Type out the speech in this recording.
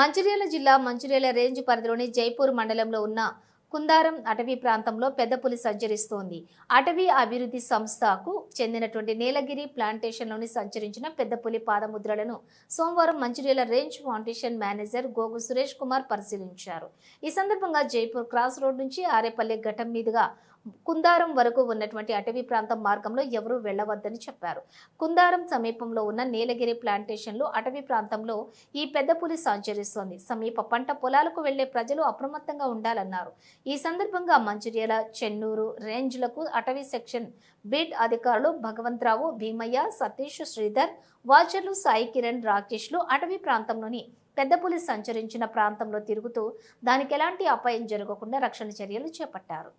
మంచిర్యాల జిల్లా మంచిర్యాల రేంజ్ పరిధిలోని జైపూర్ మండలంలో ఉన్న కుందారం అటవీ ప్రాంతంలో పెద్ద పులి సంచరిస్తోంది. అటవీ అభివృద్ధి సంస్థకు చెందినటువంటి నీలగిరి ప్లాంటేషన్లోని సంచరించిన పెద్దపులి పాదముద్రలను సోమవారం మంచిర్యాల రేంజ్ ఫౌండేషన్ మేనేజర్ గోగు సురేష్ కుమార్ పరిశీలించారు. ఈ సందర్భంగా జైపూర్ క్రాస్ రోడ్ నుంచి ఆరేపల్లి ఘటం మీదుగా కుందారం వరకు ఉన్నటువంటి అటవీ ప్రాంతం మార్గంలో ఎవరూ వెళ్ళవద్దని చెప్పారు. కుందారం సమీపంలో ఉన్న నీలగిరి ప్లాంటేషన్లు అటవీ ప్రాంతంలో ఈ పెద్ద పులి సంచరిస్తోంది. సమీప పంట పొలాలకు వెళ్ళే ప్రజలు అప్రమత్తంగా ఉండాలన్నారు. ఈ సందర్భంగా మంచిర్యాల చెన్నూరు రేంజ్లకు అటవీ సెక్షన్ బీట్ అధికారులు భగవంతరావు భీమయ్య సతీష్ శ్రీధర్ వాచర్లు సాయి కిరణ్ రాకేష్లు అటవీ ప్రాంతంలోని పెద్దపులి సంచరించిన ప్రాంతంలో తిరుగుతూ దానికి ఎలాంటి అపాయం జరగకుండా రక్షణ చర్యలు చేపట్టారు.